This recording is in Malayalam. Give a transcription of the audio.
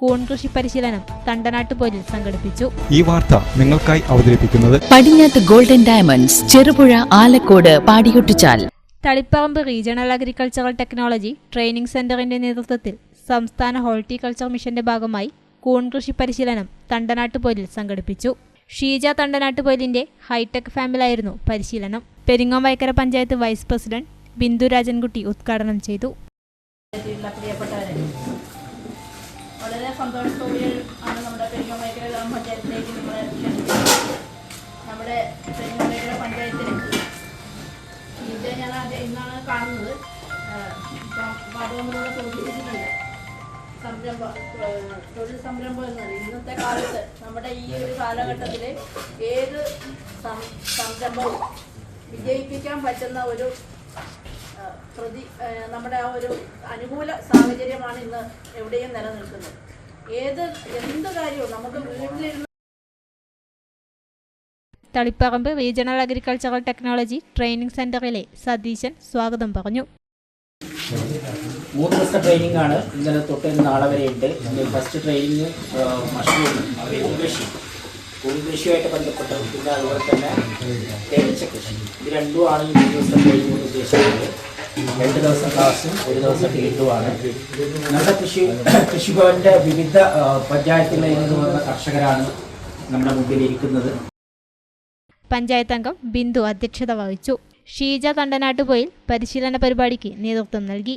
കൂൺ കൃഷി പരിശീലനം തണ്ടനാട്ടുപോലിൽ സംഘടിപ്പിച്ചു. ഈ വാർത്ത നിങ്ങൾക്കായി അവതരിപ്പിക്കുന്നത് Padinjath golden diamonds Cherupuzha Alakode Padiyottuchal. Taliparamba regional agricultural technology training സെന്ററിന്റെ നേതൃത്വത്തിൽ സംസ്ഥാന ഹോർട്ടിക്കൾച്ചർ മിഷന്റെ ഭാഗമായി കൂൺ കൃഷി പരിശീലനം തണ്ടനാട്ടുപോലിൽ സംഘടിപ്പിച്ചു. ഷീജ തണ്ടനാട്ടുപോലിന്റെ ഹൈടെക് ഫാമിലായിരുന്നു പരിശീലനം. പെരിങ്ങോം വൈക്കര പഞ്ചായത്ത് വൈസ് പ്രസിഡന്റ് ബിന്ദു രാജൻകുട്ടി ഉദ്ഘാടനം ചെയ്തു. വളരെ സന്തോഷത്തോടെ ആണ് നമ്മുടെ പെരിങ്ങമേഖല ഗ്രാമപഞ്ചായത്തിലേക്ക് നിങ്ങളെ ക്ഷണിക്കുന്നത്. നമ്മുടെ പെരിങ്ങമേഖല പഞ്ചായത്തിലേക്ക് ഇത് ഞാൻ ആദ്യം ഇന്നാണ് കാണുന്നത്. ഇപ്പം സൂചിപ്പിച്ചിട്ടുണ്ട്. സംരംഭം തൊഴിൽ സംരംഭം എന്നത് ഇന്നത്തെ കാലത്ത് നമ്മുടെ ഈ ഒരു കാലഘട്ടത്തിൽ ഏത് സംരംഭവും വിജയിപ്പിക്കാൻ പറ്റുന്ന ഒരു പ്രതി നമ്മുടെ ആ ഒരു അനുകൂല സാഹചര്യമാണ് ഇന്ന് എവിടെയും നിലനിൽക്കുന്നത്. ഏത് എന്ത് കാര്യവും നമുക്ക് വീട്ടിലിരുന്ന് Taliparamba regional agricultural technology training സെന്ററിലെ സതീശൻ സ്വാഗതം പറഞ്ഞു. മൂന്ന് ദിവസത്തെ ട്രെയിനിങ് ആണ് ഇന്നലെ തൊട്ട് നാളെ വരെ ഉണ്ട് ഫസ്റ്റ് ട്രെയിനിങ് മഷ്റൂം കൃഷി കൃഷിയുമായിട്ട് ബന്ധപ്പെട്ട് പിന്നെ അതുപോലെ തന്നെ ഇത് രണ്ടുമാണ് ഈ ദിവസം കൊണ്ട് ഉദ്ദേശിക്കുന്നത്. രണ്ട് ദിവസം ക്ലാസ്സും ഒരു ദിവസം ഫീൽഡുമാണ് നമ്മുടെ കൃഷി കൃഷിഭവന്റെ വിവിധ നിന്ന് വന്ന കർഷകരാണ് നമ്മുടെ മുമ്പിൽ ഇരിക്കുന്നത്. പഞ്ചായത്ത് അംഗം ബിന്ദു അധ്യക്ഷത വഹിച്ചു. ഷീജ തണ്ടനാട്ടുപോയിൽ പരിശീലന പരിപാടിക്ക് നേതൃത്വം നൽകി.